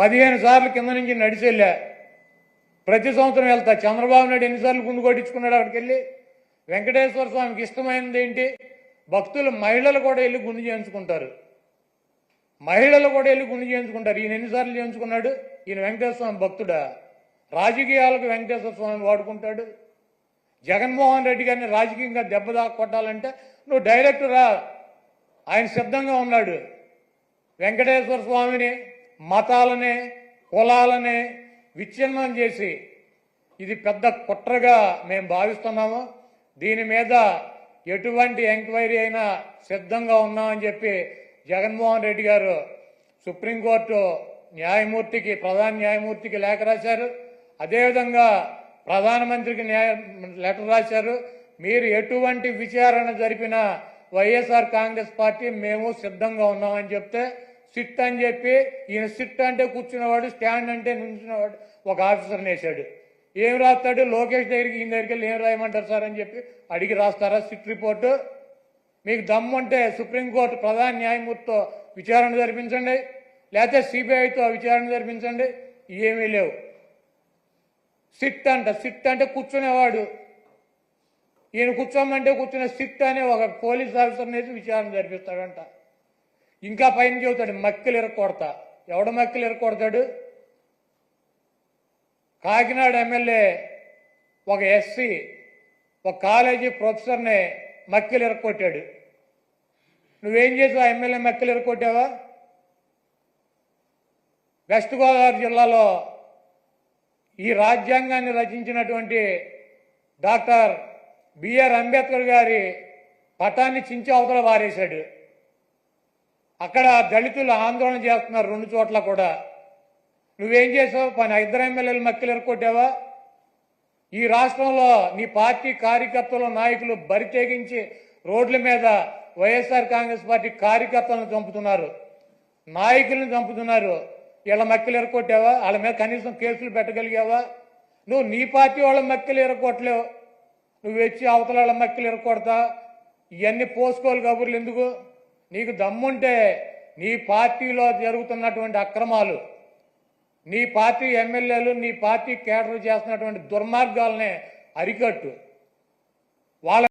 పదిహేను సార్లు కింద నుంచి నడిచి వెళ్ళా ప్రతి సంవత్సరం వెళ్తా. చంద్రబాబు నాయుడు ఎన్నిసార్లు గుండు కొట్టించుకున్నాడు అక్కడికి వెళ్ళి వెంకటేశ్వర స్వామికి ఇష్టమైనది ఏంటి? భక్తులు మహిళలు కూడా వెళ్ళి గుండు చేయించుకుంటారు. మహిళలు కూడా వెళ్ళి గుండు చేయించుకుంటారు. ఈయన ఎన్నిసార్లు చేయించుకున్నాడు? ఈయన వెంకటేశ్వర స్వామి భక్తుడా? రాజకీయాలకు వెంకటేశ్వర స్వామి వాడుకుంటాడు? జగన్మోహన్ రెడ్డి గారిని రాజకీయంగా దెబ్బ దాకా కొట్టాలంటే నువ్వు డైరెక్ట్ రా. ఆయన సిద్ధంగా ఉన్నాడు. వెంకటేశ్వర స్వామిని మతాలని కులాలని విచ్ఛిన్నం చేసి ఇది పెద్ద కుట్రగా మేము భావిస్తున్నాము. దీని మీద ఎటువంటి ఎంక్వైరీ అయినా సిద్ధంగా ఉన్నామని చెప్పి జగన్మోహన్ రెడ్డి గారు సుప్రీంకోర్టు న్యాయమూర్తికి ప్రధాన న్యాయమూర్తికి లేఖ రాశారు. అదేవిధంగా ప్రధానమంత్రికి న్యాయ లెటర్ రాశారు. మీరు ఎటువంటి విచారణ జరిపినా వైఎస్ఆర్ కాంగ్రెస్ పార్టీ మేము సిద్ధంగా ఉన్నామని చెప్తే సిట్ అని చెప్పి ఈయన సిట్ అంటే కూర్చున్నవాడు స్టాండ్ అంటే నుంచున్నవాడు ఒక ఆఫీసర్ వేశాడు. ఏం రాస్తాడు? లోకేష్ దగ్గరికి ఈయన దగ్గరికి వెళ్ళి ఏం రాయమంటారు సార్ అని చెప్పి అడిగి రాస్తారా సిట్ రిపోర్టు? మీకు దమ్ము ఉంటే సుప్రీంకోర్టు ప్రధాన న్యాయమూర్తితో విచారణ జరిపించండి. లేకపోతే సిబిఐతో విచారణ జరిపించండి. ఏమీ లేవు. సిట్ అంట సిట్ అంటే కూర్చునేవాడు. ఈయన కూర్చోమంటే కూర్చునే సిట్ అనే ఒక పోలీస్ ఆఫీసర్ని వేసి విచారణ జరిపిస్తాడంట. ఇంకా పైన చెబుతాడు మక్కలు ఇరక్కొడతా. ఎవడ మక్కలు ఇరకొడతాడు కాకినాడ ఎమ్మెల్యే ఒక ఎస్సీ ఒక కాలేజీ ప్రొఫెసర్ని మక్కలు ఇరక్కొట్టాడు. నువ్వేం చేసావు? ఆ ఎమ్మెల్యే మక్కలు ఇరక్కొట్టావా? వెస్ట్ గోదావరి జిల్లాలో ఈ రాజ్యాంగాన్ని రచించినటువంటి డాక్టర్ బిఆర్ అంబేద్కర్ గారి పటాన్ని చించి అవతల వారేశాడు. అక్కడ దళితులు ఆందోళన చేస్తున్నారు రెండు చోట్ల కూడా. నువ్వేం చేసావు? పని ఇద్దరు ఎమ్మెల్యేలు మక్కలు ఎరకొట్టావా ఈ రాష్ట్రంలో నీ పార్టీ కార్యకర్తలు నాయకులు బరి తెగించి రోడ్ల మీద వైఎస్ఆర్ కాంగ్రెస్ పార్టీ కార్యకర్తలను చంపుతున్నారు. నాయకులను చంపుతున్నారు. వీళ్ళ మక్కలు ఎరకొట్టావా వాళ్ళ మీద కనీసం కేసులు పెట్టగలిగావా? నువ్వు నీ పార్టీ వాళ్ళ మక్కలు ఎరకొట్టలేవు నువ్వు వచ్చి అవతల వాళ్ళ మక్కలు ఎరకొడతా ఇవన్నీ పోసుకోవాలి కబుర్లు ఎందుకు? నీకు దమ్ముంటే నీ పార్టీలో జరుగుతున్నటువంటి అక్రమాలు నీ పార్టీ ఎమ్మెల్యేలు నీ పార్టీ కేటర్ చేస్తున్నటువంటి దుర్మార్గాలనే అరికట్టు. వాళ్ళ